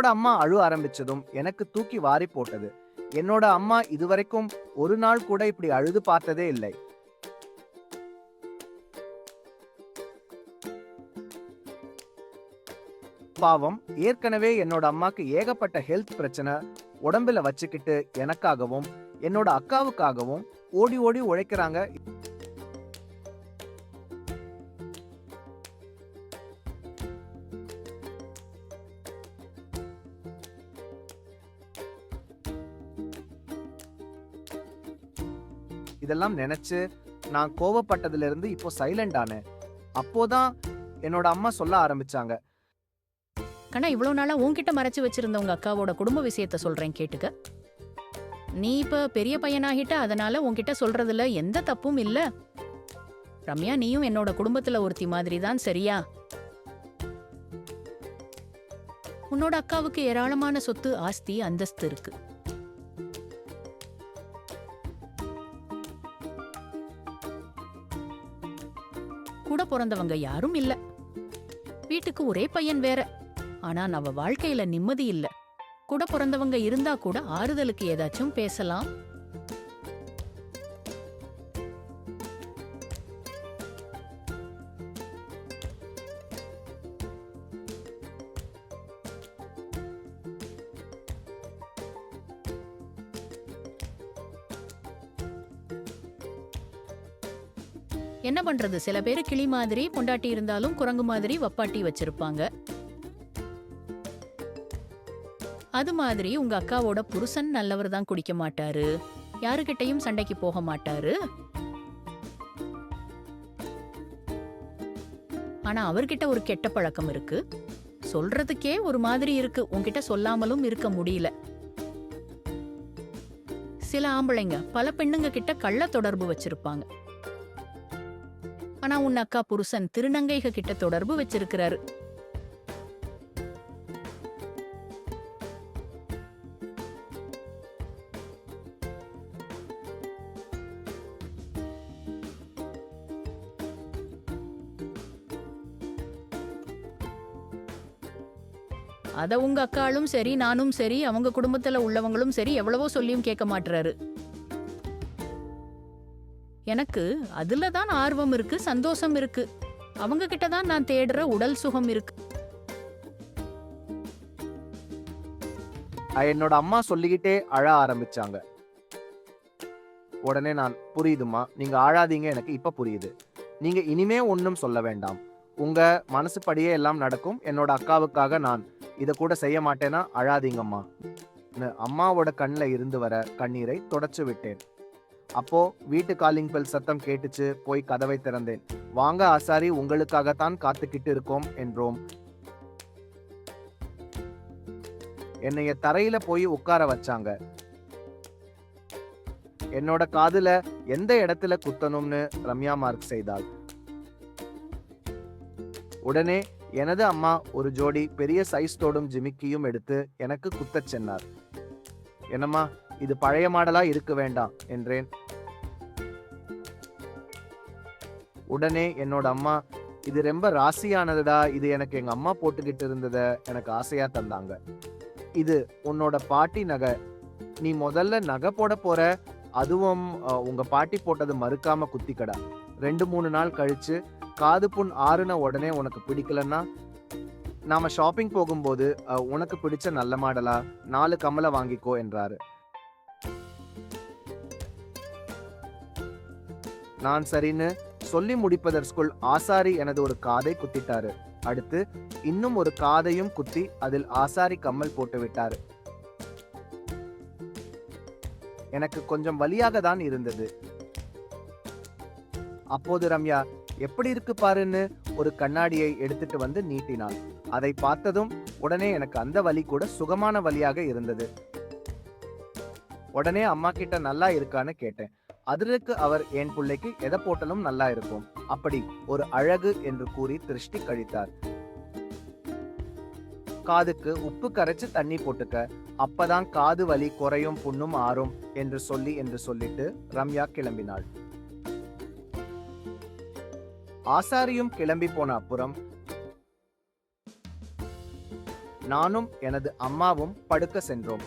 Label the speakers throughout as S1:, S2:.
S1: என்னோட அம்மா அழு ஆரம்பிச்சதும் எனக்கு தூக்கி வாரி போட்டது. என்னோட அம்மா இதுவரைக்கும் ஒரு நாள் கூட இப்படி அழுது பார்த்ததே இல்லை. பாவம் ஏற்கனவே என்னோட அம்மாக்கு ஏகப்பட்ட ஹெல்த் பிரச்சனை உடம்புல வச்சுக்கிட்டு எனக்காகவும் என்னோட அக்காவுக்காகவும் ஓடி ஓடி உழைக்கிறாங்க. இதெல்லாம் நினைச்சு நான் கோவப்பட்டதுல இருந்து இப்போ சைலண்ட் ஆனேன். அப்போதான் என்னோட அம்மா சொல்ல ஆரம்பிச்சாங்க.
S2: கண்ணா இவ்வளவு நாளா உன்கிட்ட மறைச்சு வச்சிருந்த உங்க அக்காவோட குடும்ப விஷயத்த சொல்றேன் கேட்டுக்க. நீ இப்ப பெரிய பையனாகிட்ட அதனால உன்கிட்ட சொல்றதுல எந்த தப்பும் இல்ல. ரம்யா நீயும் என்னோட குடும்பத்துல ஒருத்தி மாதிரி தான் சரியா? உன்னோட அக்காவுக்கு ஏராளமான சொத்து ஆஸ்தி அந்தஸ்து இருக்கு. கூட பிறந்தவங்க யாரும் இல்ல. வீட்டுக்கு ஒரே பையன் வேற. ஆனா நம்ம வாழ்க்கையில நிம்மதி இல்ல. கூட பிறந்தவங்க இருந்தா கூட ஆறுதலுக்கு ஏதாச்சும் பேசலாம். என்ன பண்றது? சில பேரு கிளி மாதிரி பொண்டாட்டி இருந்தாலும் குரங்கு மாதிரி வப்பாட்டி வச்சிருப்பாங்க. அது மாதிரி உங்க அக்காவோட புருஷன் நல்லவர் தான் குடிக்க மாட்டாரு. யாருகிட்டயும் சண்டைக்கு போக மாட்டாரு. ஆனா அவர்கிட்ட ஒரு கெட்ட பழக்கம் இருக்கு. சொல்றதுக்கே ஒரு மாதிரி இருக்கு. உங்ககிட்ட சொல்லாமலும் இருக்க முடியல. சில ஆம்பளைங்க பல பெண்ணுங்க கிட்ட கள்ள தொடர்பு வச்சிருப்பாங்க. ஆனா உன் அக்கா புருஷன் திருநங்கைக கிட்ட தொடர்பு வச்சிருக்கிறாரு. அத உங்க அக்காளும் சரி நானும் சரி அவங்க குடும்பத்துல உள்ளவங்களும் சரி எவ்வளவோ சொல்லியும் கேட்க மாட்டுறாரு எனக்கு அதுல தான் ஆர்வம் இருக்கு சந்தோஷம் இருக்கு. அவங்க கிட்ட தான் நான் தேடுற உடல் சுகம் இருக்கு.
S1: என்னோட அம்மா சொல்லிக்கிட்டே அழ ஆரம்பிச்சாங்க. உடனே நான் புரியுதுமா நீங்க ஆழாதீங்க எனக்கு இப்ப புரியுது. நீங்க இனிமே ஒன்றும் சொல்ல வேண்டாம். உங்க மனசுப்படியே எல்லாம் நடக்கும். என்னோட அக்காவுக்காக நான் இதை கூட செய்ய மாட்டேனா அழாதீங்கம்மா. அம்மாவோட கண்ணில் இருந்து வர கண்ணீரை தொடச்சு விட்டேன். அப்போ வீட்டு காலிங் பெல் சத்தம் கேட்டுச்சு போய் கதவை திறந்தேன். வாங்க ஆசாரி உங்களுக்காகத்தான் காத்துக்கிட்டு இருக்கோம் என்றோம். என்னைய தரையில போய் உட்கார வச்சாங்க. என்னோட காதுல எந்த இடத்துல குத்தணும்னு? ரம்யா மார்க் செய்தாள். உடனே எனது அம்மா ஒரு ஜோடி பெரிய சைஸ் தோடும் ஜிமிக்கியும் எடுத்து எனக்கு குத்தச் சென்னார். என்னம்மா இது பழைய மாடலா இருக்க வேண்டாம் என்றேன். உடனே என்னோட அம்மா இது ரொம்ப ராசியானதுடா இது எனக்கு எங்க அம்மா போட்டுக்கிட்டு இருந்தத எனக்கு ஆசையா தந்தாங்க. இது உன்னோட பாட்டி நகை. நீ முதல்ல நகை போட போற அதுவும் உங்க பாட்டி போட்டது மறுக்காம குத்திக்கடா. ரெண்டு மூணு நாள் கழிச்சு காது புண் ஆறுன உடனே உனக்கு பிடிக்கலன்னா நாம ஷாப்பிங் போகும்போது உனக்கு பிடிச்ச நல்ல மாடலா நாலு கமலை வாங்கிக்கோ என்றாரு. நான் சரின்னு சொல்லி முடிப்பதற்குள் ஆசாரி எனது ஒரு காதை குத்திட்டாரு. அடுத்து இன்னும் ஒரு காதையும் குத்தி அதில் ஆசாரி கம்மல் போட்டு விட்டாரு. எனக்கு கொஞ்சம் வலியாக தான் இருந்தது. அப்போது ரம்யா எப்படி இருக்கு பாருன்னு? ஒரு கண்ணாடியை எடுத்துட்டு வந்து நீட்டினாள் அதை பார்த்ததும் உடனே எனக்கு அந்த வலி கூட சுகமான வழியாக இருந்தது. உடனே அம்மா கிட்ட நல்லா இருக்கான்னு கேட்டேன். அதற்கு அவர் என் பிள்ளைக்கு எதை போட்டாலும் நல்லா இருக்கும். அப்படி ஒரு அழகு என்று கூறி திருஷ்டி கழித்தார். காதுக்கு உப்பு கரைச்சு தண்ணி போட்டுக்க அப்பதான் காது வலி குறையும் புண்ணும் ஆறும் என்று சொல்லி என்று சொல்லிட்டு ரம்யா கிளம்பினாள். ஆசாரியும் கிளம்பி போன அப்புறம் நானும் எனது அம்மாவும் படுக்க சென்றோம்.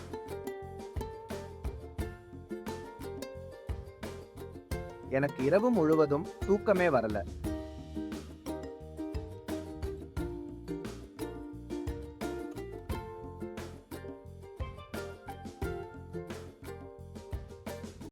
S1: எனக்கு இரவு முழுவதும் தூக்கமே வரல.